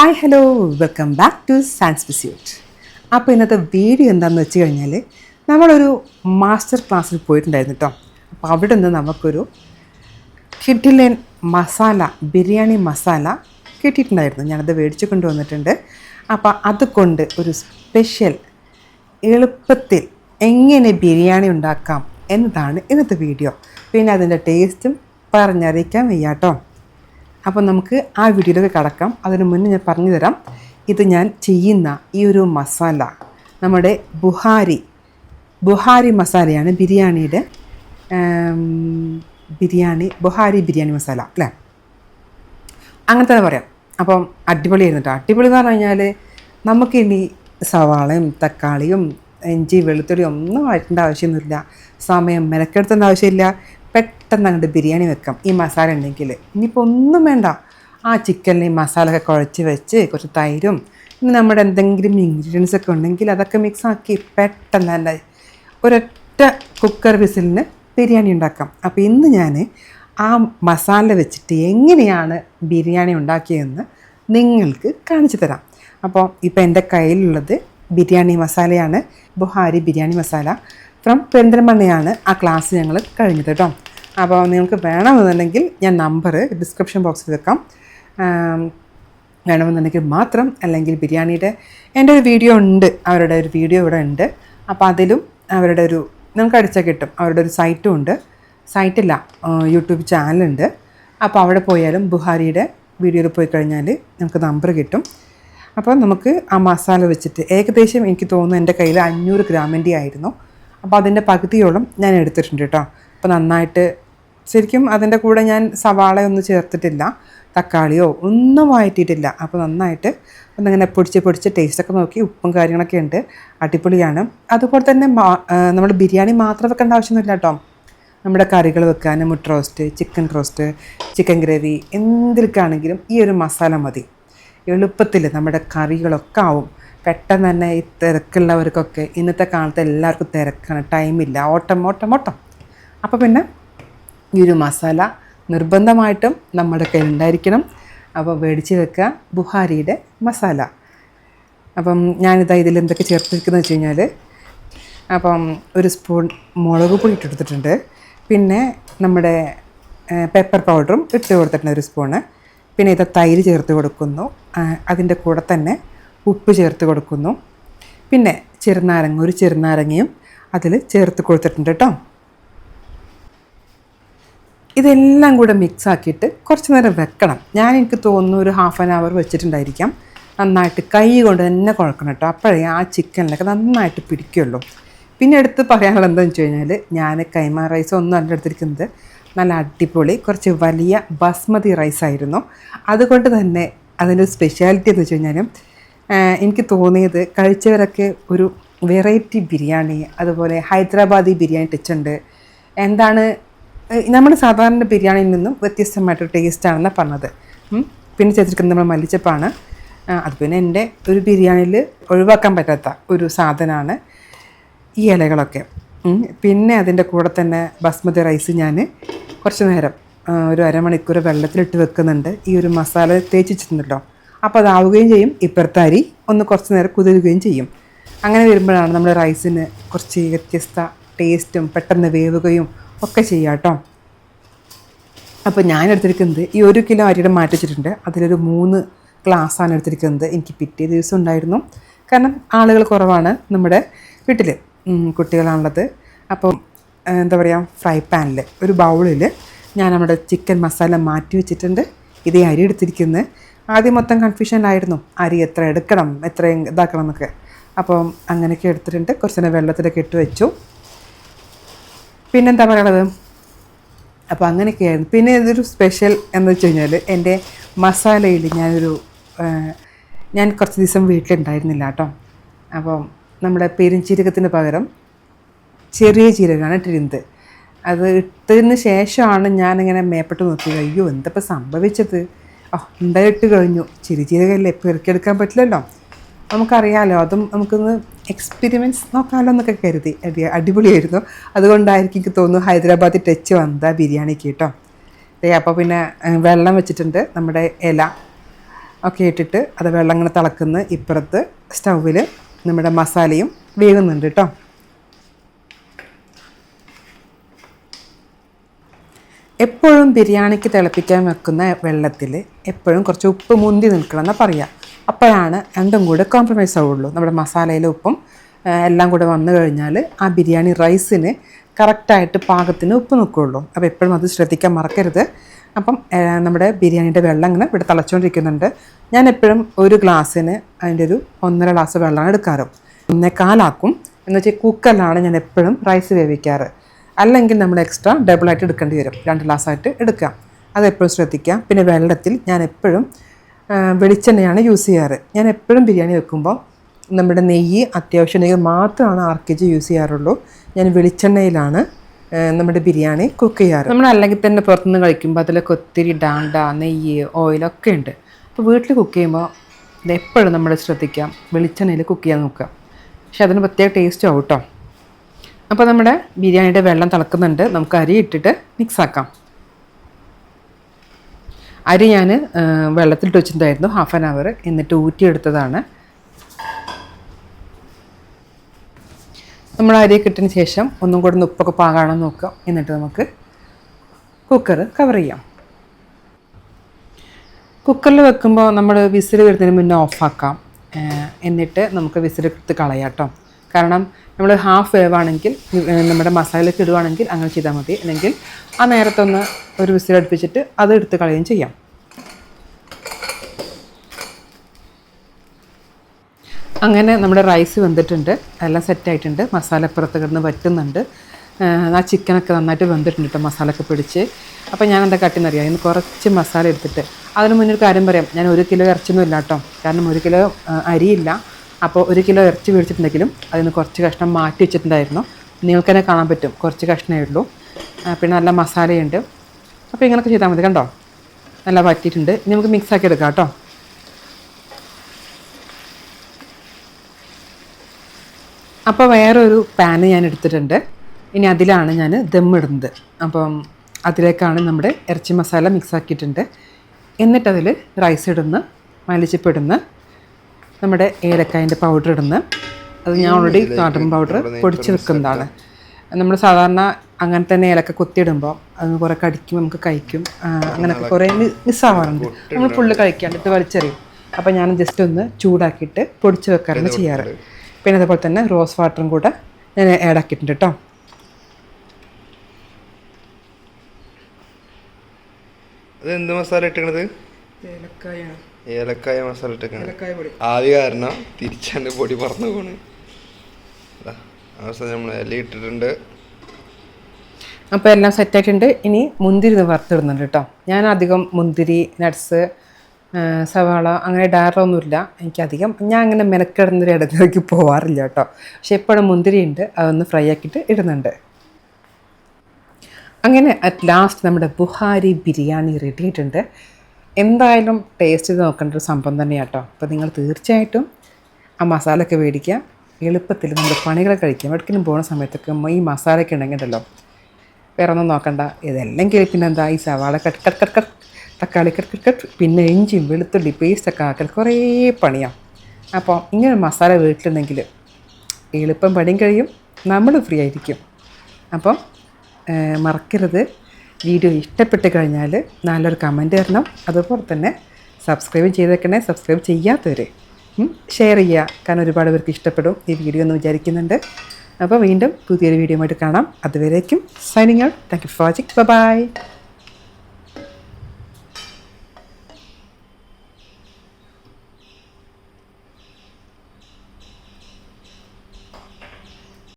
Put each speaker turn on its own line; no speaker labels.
Hi hello welcome back to Science Pursuit അപ്പോൾ ഇന്നത്തെ video എന്താണെന്ന് വെച്ച് കഴിഞ്ഞാൽ നമ്മളൊരു മാസ്റ്റർ ക്ലാസ്സിൽ പോയിട്ടുണ്ടായിരുന്നു കേട്ടോ അപ്പോൾ അവിടെ നിന്ന് നമുക്കൊരു കിഡിലൻ മസാല ബിരിയാണി മസാല കിട്ടിയിട്ടുണ്ടായിരുന്നു. ഞാനത് മേടിച്ച് കൊണ്ടുവന്നിട്ടുണ്ട്. അപ്പോൾ അതുകൊണ്ട് ഒരു സ്പെഷ്യൽ എളുപ്പത്തിൽ എങ്ങനെ ബിരിയാണി ഉണ്ടാക്കാം എന്നതാണ് ഇന്നത്തെ വീഡിയോ പിന്നെ അതിന്റെ ടേസ്റ്റും പറഞ്ഞറിയിക്കാൻ വയ്യാട്ടോ. അപ്പോൾ നമുക്ക് ആ വീഡിയോയിലേക്ക് കടക്കാം. അതിനു മുന്നേ ഞാൻ പറഞ്ഞു തരാം ഇത് ഞാൻ ചെയ്യുന്ന ഈ ഒരു മസാല നമ്മുടെ ബുഹാരി ബുഹാരി മസാലയാണ് ബിരിയാണിയുടെ ബിരിയാണി ബുഹാരി ബിരിയാണി മസാല അല്ലേ? അങ്ങനെ തന്നെ പറയാം. അപ്പം അടിപൊളിയായിരുന്നു കേട്ടോ അടിപൊളി എന്ന് പറഞ്ഞു കഴിഞ്ഞാൽ നമുക്കിനി സവാളയും തക്കാളിയും ഇഞ്ചി വെളുത്തുള്ളി ഒന്നും വഴറ്റേണ്ട ആവശ്യമൊന്നുമില്ല. സമയം മെനക്കെടുത്തേണ്ട ആവശ്യമില്ല. പെട്ടെന്ന് അങ്ങോട്ട് ബിരിയാണി വെക്കാം. ഈ മസാല ഉണ്ടെങ്കിൽ ഇനിയിപ്പോൾ ഒന്നും വേണ്ട. ആ ചിക്കനിൽ ഈ മസാല ഒക്കെ കുഴച്ച് വെച്ച് കുറച്ച് തൈരും ഇനി നമ്മുടെ എന്തെങ്കിലും ഇൻഗ്രീഡിയൻസ് ഒക്കെ ഉണ്ടെങ്കിൽ അതൊക്കെ മിക്സ് ആക്കി പെട്ടെന്ന് തന്നെ ഒരൊറ്റ കുക്കർ വിസിലിന് ബിരിയാണി ഉണ്ടാക്കാം. അപ്പോൾ ഇന്ന് ഞാൻ ആ മസാല വെച്ചിട്ട് എങ്ങനെയാണ് ബിരിയാണി ഉണ്ടാക്കിയതെന്ന് നിങ്ങൾക്ക് കാണിച്ചു തരാം. അപ്പോൾ ഇപ്പോൾ എന്റെ കയ്യിലുള്ളത് ബിരിയാണി മസാലയാണ്. ബുഹാരി ബിരിയാണി മസാല ഫ്രം പെരിന്തൽമണ്ണയാണ് ആ ക്ലാസ് ഞങ്ങൾ കഴിഞ്ഞത് കേട്ടോ അപ്പോൾ നിങ്ങൾക്ക് വേണമെന്നുണ്ടെങ്കിൽ ഞാൻ നമ്പർ ഡിസ്ക്രിപ്ഷൻ ബോക്സിൽ വെക്കാം. വേണമെന്നുണ്ടെങ്കിൽ മാത്രം അല്ലെങ്കിൽ ബിരിയാണിയുടെ എന്റെ ഒരു വീഡിയോ ഉണ്ട് അവരുടെ ഒരു വീഡിയോ ഇവിടെ ഉണ്ട്. അപ്പോൾ അതിലും അവരുടെ ഒരു നമുക്ക് അടിച്ചാൽ കിട്ടും അവരുടെ ഒരു സൈറ്റും ഉണ്ട്. സൈറ്റില്ല യൂട്യൂബ് ചാനലുണ്ട് അപ്പോൾ അവിടെ പോയാലും ബുഹാരിയുടെ വീഡിയോയിൽ പോയി കഴിഞ്ഞാൽ നമുക്ക് നമ്പർ കിട്ടും. അപ്പോൾ നമുക്ക് ആ മസാല വെച്ചിട്ട് ഏകദേശം എനിക്ക് തോന്നുന്നു എന്റെ കയ്യിൽ അഞ്ഞൂറ് ഗ്രാമിന്റെ ആയിരുന്നു. അപ്പോൾ അതിന്റെ പകുതിയോളം ഞാൻ എടുത്തിട്ടുണ്ട് കേട്ടോ. അപ്പോൾ നന്നായിട്ട് ശരിക്കും അതിന്റെ കൂടെ ഞാൻ സവാളയൊന്നും ചേർത്തിട്ടില്ല തക്കാളിയോ ഒന്നും വഴറ്റിയിട്ടില്ല അപ്പോൾ നന്നായിട്ട് ഒന്നിങ്ങനെ പൊടിച്ച് പൊടിച്ച് ടേസ്റ്റൊക്കെ നോക്കി ഉപ്പും കാര്യങ്ങളൊക്കെ ഉണ്ട് അടിപൊളിയാണ്. അതുപോലെ തന്നെ നമ്മൾ ബിരിയാണി മാത്രം വെക്കേണ്ട ആവശ്യമൊന്നുമില്ല കേട്ടോ. നമ്മുടെ കറികൾ വെക്കാൻ മുട്ട roast chicken roast chicken gravy എന്തിലേക്കാണെങ്കിലും ഈ ഒരു മസാല മതി. എളുപ്പത്തിൽ നമ്മുടെ കറികളൊക്കെ ആവും. പെട്ടെന്ന് തന്നെ ഈ തിരക്കുള്ളവർക്കൊക്കെ ഇന്നത്തെ കാലത്ത് എല്ലാവർക്കും തിരക്കാണ് ടൈമില്ല ഓട്ടം ഓട്ടം ഓട്ടം. അപ്പോൾ പിന്നെ ഈ ഒരു മസാല നിർബന്ധമായിട്ടും നമ്മുടെ കയ്യിൽ ഉണ്ടായിരിക്കണം അപ്പോൾ മേടിച്ച് വെക്കുക ബുഹാരിയുടെ മസാല. അപ്പം ഞാനിതാ ഇതിൽ എന്തൊക്കെ ചേർത്തിരിക്കുന്നത് വെച്ച് കഴിഞ്ഞാൽ അപ്പം ഒരു സ്പൂൺ മുളക് പൊടി ഇട്ടെടുത്തിട്ടുണ്ട് പിന്നെ നമ്മുടെ പെപ്പർ പൗഡറും ഇട്ട് കൊടുത്തിട്ടുണ്ട് ഒരു സ്പൂണ്. പിന്നെ ഇത് തൈര് ചേർത്ത് കൊടുക്കുന്നു. അതിന്റെ കൂടെ തന്നെ ഉപ്പ് ചേർത്ത് കൊടുക്കുന്നു. പിന്നെ ചെറുനാരങ്ങ ഒരു ചെറുനാരങ്ങയും അതിൽ ചേർത്ത് കൊടുത്തിട്ടുണ്ട് കേട്ടോ. ഇതെല്ലാം കൂടെ മിക്സ് ആക്കിയിട്ട് കുറച്ച് നേരം വെക്കണം. ഞാൻ എനിക്ക് തോന്നുന്നു ഒരു ഹാഫ് ആൻ അവർ വെച്ചിട്ടുണ്ടായിരിക്കാം. നന്നായിട്ട് കൈ കൊണ്ട് തന്നെ കുഴക്കണം കേട്ടോ അപ്പോഴേ ആ ചിക്കനിലൊക്കെ നന്നായിട്ട് പിടിക്കുള്ളൂ. പിന്നെ എടുത്ത് പറയാനുള്ളത് എന്താണെന്ന് വെച്ച് കഴിഞ്ഞാൽ ഞാൻ കൈമ റൈസ് ഒന്നും അല്ല എടുത്തിരിക്കുന്നത്. നല്ല അടിപൊളി കുറച്ച് വലിയ ബസ്മതി റൈസ് ആയിരുന്നു. അതുകൊണ്ട് തന്നെ അതിന്റെ സ്പെഷ്യാലിറ്റി എന്ന് വെച്ച് കഴിഞ്ഞാൽ എനിക്ക് തോന്നിയത് കഴിച്ചവരൊക്കെ ഒരു വെറൈറ്റി ബിരിയാണി അതുപോലെ ഹൈദരാബാദി ബിരിയാണി ടച്ചുണ്ട് എന്താണ് നമ്മൾ സാധാരണ ബിരിയാണിയിൽ നിന്നും വ്യത്യസ്തമായിട്ടൊരു ടേസ്റ്റാണെന്നാണ് പറഞ്ഞത്. പിന്നെ ചേർത്തിരിക്കുന്നത് നമ്മൾ മല്ലിച്ചപ്പാണ്. അത് പിന്നെ എന്റെ ഒരു ബിരിയാണിയിൽ ഒഴിവാക്കാൻ പറ്റാത്ത ഒരു സാധനമാണ് ഈ ഇലകളൊക്കെ. പിന്നെ അതിന്റെ കൂടെ തന്നെ ബസ്മതി റൈസ് ഞാൻ കുറച്ച് നേരം ഒരു അരമണിക്കൂർ വെള്ളത്തിലിട്ട് വെക്കുന്നുണ്ട്. ഈ ഒരു മസാല തേച്ച് വെച്ചിട്ടുണ്ടല്ലോ അപ്പോൾ അതാവുകയും ചെയ്യും. ഇപ്പുറത്തെ അരി ഒന്ന് കുറച്ച് നേരം കുതിരുകയും ചെയ്യും. അങ്ങനെ വരുമ്പോഴാണ് നമ്മുടെ റൈസിന് കുറച്ച് വ്യത്യസ്ത ടേസ്റ്റും പെട്ടെന്ന് വേവുകയും ഒക്കെ ചെയ്യാം കേട്ടോ അപ്പോൾ ഞാൻ എടുത്തിരിക്കുന്നത് ഈ ഒരു കിലോ അരിയുടെ മാറ്റി വെച്ചിട്ടുണ്ട്. അതിലൊരു മൂന്ന് ഗ്ലാസ്സാണ് എടുത്തിരിക്കുന്നത്. എനിക്ക് പിറ്റേ ദിവസം ഉണ്ടായിരുന്നു. കാരണം ആളുകൾ കുറവാണ് നമ്മുടെ വീട്ടിൽ കുട്ടികളാണുള്ളത്. അപ്പം ആ, എന്താ പറയുക ഫ്രൈ പാനിൽ ഒരു ബൗളിൽ ഞാൻ നമ്മുടെ ചിക്കൻ മസാല മാറ്റി വെച്ചിട്ടുണ്ട്. ഇതേ അരി എടുത്തിരിക്കുന്നത്. ആദ്യം മൊത്തം കൺഫ്യൂഷനിലായിരുന്നു അരി എത്ര എടുക്കണം എത്ര ഇതാക്കണം എന്നൊക്കെ. അപ്പം അങ്ങനെയൊക്കെ എടുത്തിട്ടുണ്ട്. കുറച്ച് വെള്ളത്തിലൊക്കെ ഇട്ട് വെച്ചു. പിന്നെന്താ പറയണത് അപ്പോൾ അങ്ങനെയൊക്കെയായിരുന്നു. പിന്നെ ഇതൊരു സ്പെഷ്യൽ എന്ന് വെച്ച് കഴിഞ്ഞാൽ എന്റെ മസാലയിൽ ഞാനൊരു ഞാൻ കുറച്ച് ദിവസം വീട്ടിലുണ്ടായിരുന്നില്ല കേട്ടോ. അപ്പം നമ്മുടെ പെരുംജീരകത്തിന് പകരം ചെറിയ ജീരകമാണ് ഇട്ടിരുന്നത്. അത് ഇട്ടതിന് ശേഷമാണ് ഞാനിങ്ങനെ മേപ്പെട്ട് നോക്കിയത്. അയ്യോ എന്തപ്പോൾ സംഭവിച്ചത്? ഓ എന്തായാലും ഇട്ട് കഴിഞ്ഞു? ചെറിയ ജീരകമല്ലേ പെറുക്കിയെടുക്കാൻ പറ്റില്ലല്ലോ. നമുക്കറിയാമല്ലോ അതും നമുക്കൊന്ന് എക്സ്പീരിമെൻസ് നോക്കാമല്ലോ എന്നൊക്കെ കരുതി. അടി അടിപൊളിയായിരുന്നു. അതുകൊണ്ടായിരിക്കും എനിക്ക് തോന്നുന്നു ഹൈദരാബാദി ടച്ച് വന്നത് ബിരിയാണിക്ക് കേട്ടോ. ദേ അപ്പോൾ പിന്നെ വെള്ളം വെച്ചിട്ടുണ്ട് നമ്മുടെ ഇല ഒക്കെ ഇട്ടിട്ട് അത് വെള്ളം ഇങ്ങനെ തിളക്കുന്ന ഇപ്പുറത്ത് സ്റ്റൗവിൽ നമ്മുടെ മസാലയും വേകുന്നുണ്ട് കേട്ടോ. എപ്പോഴും ബിരിയാണിക്ക് തിളപ്പിക്കാൻ വെക്കുന്ന വെള്ളത്തിൽ എപ്പോഴും കുറച്ച് ഉപ്പ് മുന്തി നിൽക്കണം എന്നാണ് പറയുക അപ്പോഴാണ് രണ്ടും കൂടെ കോംപ്രമൈസ് ആവുള്ളൂ. നമ്മുടെ മസാലയിലെ ഉപ്പും എല്ലാം കൂടെ വന്നു കഴിഞ്ഞാൽ ആ ബിരിയാണി റൈസിന് കറക്റ്റായിട്ട് പാകത്തിന് ഉപ്പ് നിൽക്കുകയുള്ളൂ അപ്പോൾ എപ്പോഴും അത് ശ്രദ്ധിക്കാൻ മറക്കരുത്. അപ്പം നമ്മുടെ ബിരിയാണിയുടെ വെള്ളം ഇങ്ങനെ ഇവിടെ തിളച്ചുകൊണ്ടിരിക്കുന്നുണ്ട് ഞാൻ എപ്പോഴും ഒരു ഗ്ലാസ്സിന് അതിന്റെ ഒരു ഒന്നര ഗ്ലാസ് വെള്ളമാണ് എടുക്കാറ്. ഒന്നേക്കാലാക്കും എന്ന് വെച്ചാൽ കുക്കറിലാണ് ഞാൻ എപ്പോഴും റൈസ് വേവിക്കാറ്. അല്ലെങ്കിൽ നമ്മൾ എക്സ്ട്രാ ഡബിളായിട്ട് എടുക്കേണ്ടി വരും. രണ്ട് ഗ്ലാസ്സായിട്ട് എടുക്കാം. അതെപ്പോഴും ശ്രദ്ധിക്കാം. പിന്നെ വെള്ളത്തിൽ ഞാൻ എപ്പോഴും വെളിച്ചെണ്ണയാണ് യൂസ് ചെയ്യാറ്. ഞാൻ എപ്പോഴും ബിരിയാണി വെക്കുമ്പോൾ നമ്മുടെ നെയ്യ് അത്യാവശ്യം നെയ്യ് മാത്രമാണ് ആർ കെ ജി യൂസ് ചെയ്യാറുള്ളൂ. ഞാൻ വെളിച്ചെണ്ണയിലാണ് നമ്മുടെ ബിരിയാണി കുക്ക് ചെയ്യാറ്. നമ്മൾ അല്ലെങ്കിൽ തന്നെ പുറത്തുനിന്ന് കഴിക്കുമ്പോൾ അതിലൊക്കെ ഒത്തിരി ഡാണ്ട നെയ്യ് ഓയിലൊക്കെ ഉണ്ട്. അപ്പോൾ വീട്ടിൽ കുക്ക് ചെയ്യുമ്പോൾ എപ്പോഴും നമ്മൾ ശ്രദ്ധിക്കാം വെളിച്ചെണ്ണയിൽ കുക്ക് ചെയ്യാൻ നോക്കുക. പക്ഷെ അതിന് പ്രത്യേക ടേസ്റ്റ് ആവും കേട്ടോ. അപ്പോൾ നമ്മുടെ ബിരിയാണിയുടെ വെള്ളം തിളക്കുന്നുണ്ട്. നമുക്ക് അരി ഇട്ടിട്ട് മിക്സ് ആക്കാം. അരി ഞാൻ വെള്ളത്തിലിട്ട് വെച്ചിട്ടുണ്ടായിരുന്നു ഹാഫ് ആൻ അവർ എന്നിട്ട് ഊറ്റിയെടുത്തതാണ്. നമ്മൾ അരിയൊക്കെ ഇട്ടതിന് ശേഷം ഒന്നും കൂടെ ഉപ്പൊക്കെ പാകാണോ നോക്കാം. എന്നിട്ട് നമുക്ക് കുക്കർ കവർ ചെയ്യാം. കുക്കറിൽ വെക്കുമ്പോൾ നമ്മൾ വിസിൽ വരുന്നതിന് മുന്നേ ഓഫാക്കാം എന്നിട്ട് നമുക്ക് വിസിൽ എടുത്ത് കളയാം കേട്ടോ കാരണം നമ്മൾ ഹാഫ് വേവ് ആണെങ്കിൽ നമ്മുടെ മസാലയ്ക്ക് ഇടുവാണെങ്കിൽ അങ്ങനെ ചെയ്താൽ മതി. അല്ലെങ്കിൽ ആ നേരത്തൊന്ന് ഒരു വിസിൽ അടുപ്പിച്ചിട്ട് അത് എടുത്ത് കളയുകയും ചെയ്യാം. അങ്ങനെ നമ്മുടെ റൈസ് വെന്തിട്ടുണ്ട്. എല്ലാം സെറ്റായിട്ടുണ്ട് മസാല പുറത്ത് കിടന്ന് വറ്റുന്നുണ്ട്. ആ ചിക്കനൊക്കെ നന്നായിട്ട് വെന്തിട്ടുണ്ട് കേട്ടോ മസാലയൊക്കെ പിടിച്ച്. അപ്പോൾ ഞാൻ എന്താ കട്ടിന്നറിയാം ഇന്ന് കുറച്ച് മസാല എടുത്തിട്ട്. അതിന് മുന്നേ ഒരു കാര്യം പറയാം. ഞാൻ ഒരു കിലോ ഇറച്ചിയൊന്നും ഇല്ല കേട്ടോ കാരണം ഒരു കിലോ അരിയില്ല. അപ്പോൾ ഒരു കിലോ ഇറച്ചി മേടിച്ചിട്ടുണ്ടെങ്കിലും അതിന് കുറച്ച് കഷ്ണം മാറ്റി വെച്ചിട്ടുണ്ടായിരുന്നു. നിങ്ങൾക്ക് തന്നെ കാണാൻ പറ്റും. കുറച്ച് കഷ്ണമേ ഉള്ളൂ. പിന്നെ നല്ല മസാലയുണ്ട്. അപ്പോൾ ഇങ്ങനെയൊക്കെ ചെയ്താൽ മതി കണ്ടോ? നല്ല വറ്റിയിട്ടുണ്ട്. ഇനി നമുക്ക് മിക്സ് ആക്കി എടുക്കാം കേട്ടോ. അപ്പോൾ വേറൊരു പാന് ഞാൻ എടുത്തിട്ടുണ്ട്. ഇനി അതിലാണ് ഞാൻ ദം ഇടുന്നത്. അപ്പം അതിലേക്കാണ് നമ്മുടെ ഇറച്ചി മസാല മിക്സ് ആക്കിയിട്ടുണ്ട്. എന്നിട്ടതിൽ റൈസ് ഇടുന്ന മല്ലിച്ചിപ്പിടുന്ന നമ്മുടെ ഏലക്കായന്റെ പൗഡർ ഇടുന്ന അത് ഞാൻ ഓൾറെഡി കാട്ടൻ പൗഡർ പൊടിച്ച് വെക്കുന്നതാണ്. നമ്മൾ സാധാരണ അങ്ങനെ തന്നെ ഏലക്ക കൊത്തിയിടുമ്പോൾ അത് കുറേ കടിക്കും നമുക്ക് കഴിക്കും. അങ്ങനെയൊക്കെ കുറേ മിസ്സാവാറുണ്ട് നമ്മൾ ഫുള്ള് കഴിക്കാണ്ട് ഇത് വലിച്ചെറിയും. അപ്പോൾ ഞാൻ ജസ്റ്റ് ഒന്ന് ചൂടാക്കിയിട്ട് പൊടിച്ച് വെക്കാറാണ് ചെയ്യാറ്. പിന്നെ അതുപോലെ തന്നെ റോസ് വാട്ടറും കൂടെ ഞാൻ ആഡ് ആക്കിയിട്ടുണ്ട് കേട്ടോ
അത് എന്ത് മസാല ഇട്ടിക്കണത് ഏലക്കായ മസാല ഇട്ടിക്കണത് ആദ്യ കാരണം തിരിച്ചാണ്ട് പൊടി പറന്നു പോണ്. ദാ, അവസാനം നമ്മൾ ഇല ഇട്ടിട്ടുണ്ട്.
അപ്പോൾ എല്ലാം സെറ്റായിട്ടുണ്ട് ഇനി മുന്തിരി വറുത്തിടുന്നുണ്ട് കേട്ടോ. ഞാൻ അധികം മുന്തിരി നട്ട്സ് സവാള അങ്ങനെ ഡയറൊന്നുമില്ല എനിക്കധികം ഞാൻ അങ്ങനെ മെനക്കിടുന്നൊരു ഇടത്തിലേക്ക് പോവാറില്ല കേട്ടോ. പക്ഷെ എപ്പോഴും മുന്തിരി ഉണ്ട്. അതൊന്ന് ഫ്രൈ ആക്കിയിട്ട് ഇടുന്നുണ്ട്. അങ്ങനെ അറ്റ് ലാസ്റ്റ് നമ്മുടെ ബുഹാരി ബിരിയാണി റെഡി ആയിട്ടുണ്ട്. എന്തായാലും ടേസ്റ്റ് ചെയ്ത് നോക്കേണ്ട ഒരു സംഭവം തന്നെയാണ് കേട്ടോ അപ്പോൾ നിങ്ങൾ തീർച്ചയായിട്ടും ആ മസാലയൊക്കെ മേടിക്കുക. എളുപ്പത്തിൽ നമ്മൾ പണികൾ കഴിക്കാം എവിടേക്കിനും പോകുന്ന സമയത്തൊക്കെ ഈ മസാലയൊക്കെ ഉണ്ടെങ്കിലല്ലോ വേറെ ഒന്നും നോക്കണ്ട. ഇതെല്ലാം പിന്നെ എന്താ ഈ സവാള കട്ട് കട്ട് കട്ട് കട്ട് തക്കാളി കട്ട് കട്ട് കട്ട് പിന്നെ ഇഞ്ചിയും വെളുത്തുള്ളി പേസ്റ്റൊക്കെ ആക്കൽ കുറേ പണിയാണ് അപ്പോൾ ഇങ്ങനെ മസാല വീട്ടിലുണ്ടെങ്കിൽ എളുപ്പം പണിയും കഴിയും. നമ്മൾ ഫ്രീ ആയിരിക്കും. അപ്പം മറക്കരുത്. വീഡിയോ ഇഷ്ടപ്പെട്ട് കഴിഞ്ഞാൽ നല്ലൊരു കമന്റ് തരണം. അതുപോലെ തന്നെ സബ്സ്ക്രൈബ് ചെയ്തേക്കണേ സബ്സ്ക്രൈബ് ചെയ്യാത്തവർ ഷെയർ ചെയ്യുക കാരണം ഒരുപാട് പേർക്ക് ഇഷ്ടപ്പെടും ഈ വീഡിയോ എന്ന് വിചാരിക്കുന്നുണ്ട്. അപ്പോൾ വീണ്ടും പുതിയൊരു വീഡിയോ ആയിട്ട് കാണാം. അതുവരേക്കും signing out thank you for watching bye